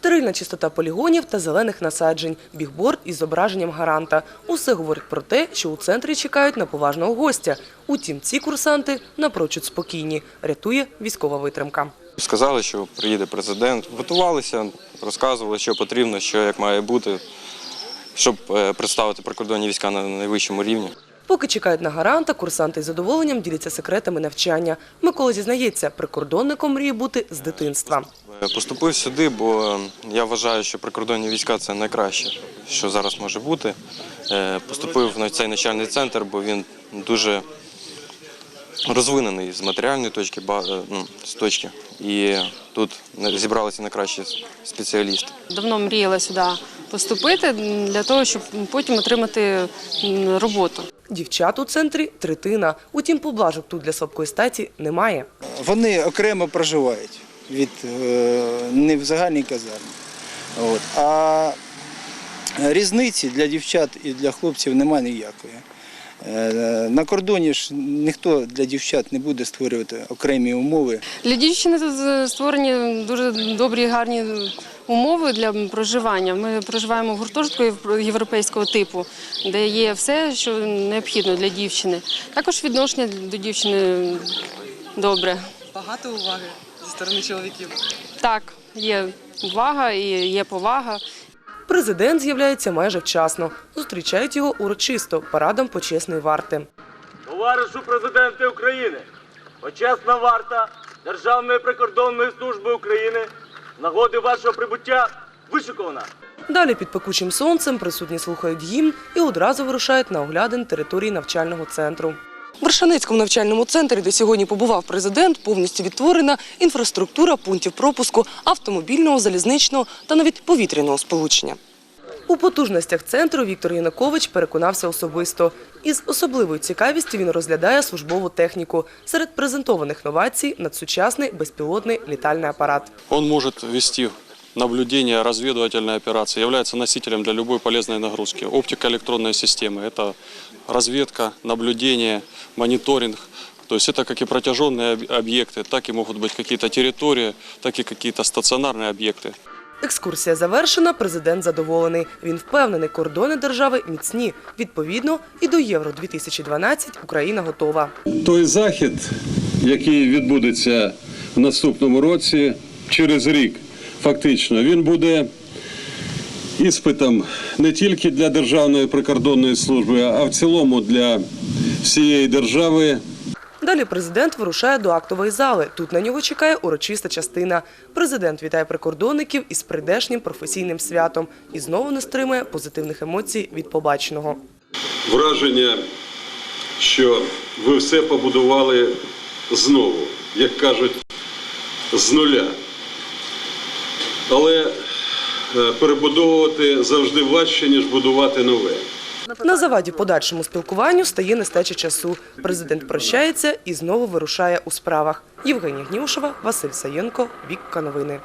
Стерильна чистота полігонів та зелених насаджень, бігборд із зображенням гаранта. Усе говорить про те, що у центрі чекають на поважного гостя. Утім, ці курсанти напрочуд спокійні, рятує військова витримка. Сказали, що приїде президент. Готувалися, розказували, що потрібно, що як має бути, щоб е, представити прикордонні війська на найвищому рівні. Поки чекають на гаранта, курсанти із задоволенням діляться секретами навчання. Микола зізнається, прикордонником мріє бути з дитинства. Поступив сюди, бо я вважаю, що прикордонні війська це найкраще, що зараз може бути. Е, Поступив на цей навчальний центр, бо він дуже розвинений з матеріальної точки, ба- е, ну, з точки. І тут зібралися найкращі спеціалісти. Давно мріяла сюди поступити для того, щоб потім отримати роботу. Дівчат у центрі третина. Утім, поблажок тут для слабкої статі немає. Вони окремо проживають від е, не в загальній казармі. От. А різниці для дівчат і для хлопців немає ніякої. Е, На кордоні ж ніхто для дівчат не буде створювати окремі умови. Для дівчини тут е, створені дуже добрі, гарні умови для проживання. Ми проживаємо в гуртожитку європейського типу, де є все, що необхідно для дівчини. Також відношення до дівчини добре. Багато уваги зі сторони чоловіків. Так, є увага і є повага. Президент з'являється майже вчасно. Зустрічають його урочисто парадом почесної варти. Товаришу президенте України, почесна варта Державної прикордонної служби України нагоди вашого прибуття вишикована. Далі під пекучим сонцем присутні слухають гімн і одразу вирушають на оглядин території навчального центру. В Вершаницькому навчальному центрі, де сьогодні побував президент, повністю відтворена інфраструктура пунктів пропуску автомобільного, залізничного та навіть повітряного сполучення. У потужностях центру Віктор Янукович переконався особисто. Із особливою цікавістю він розглядає службову техніку. Серед презентованих новацій надсучасний безпілотний літальний апарат. Он может вести наблюдение, разведывательные операции, является носителем для любой полезной нагрузки. Оптико-электронная система – это разведка, наблюдение, мониторинг. То есть это как и протяженные об- объекты, так и могут быть какие-то территории, так и какие-то стационарные объекты. Екскурсія завершена, президент задоволений. Він впевнений, кордони держави міцні. Відповідно, і до Євро 2012 Україна готова. той захід, який відбудеться в наступному році, через рік, фактично, він буде іспитом не тільки для Державної прикордонної служби, а в цілому для всієї держави. Далі президент вирушає до актової зали. Тут на нього чекає урочиста частина. Президент вітає прикордонників із прийдешнім професійним святом і знову не стримує позитивних емоцій від побаченого. Враження, що ви все побудували знову, як кажуть, з нуля. Але е, перебудовувати завжди важче, ніж будувати нове. На заваді подальшому спілкуванню стає нестача часу. Президент прощається і знову вирушає у справах. Євгенія Гнівшова, Василь Саєнко, Вікка Новини.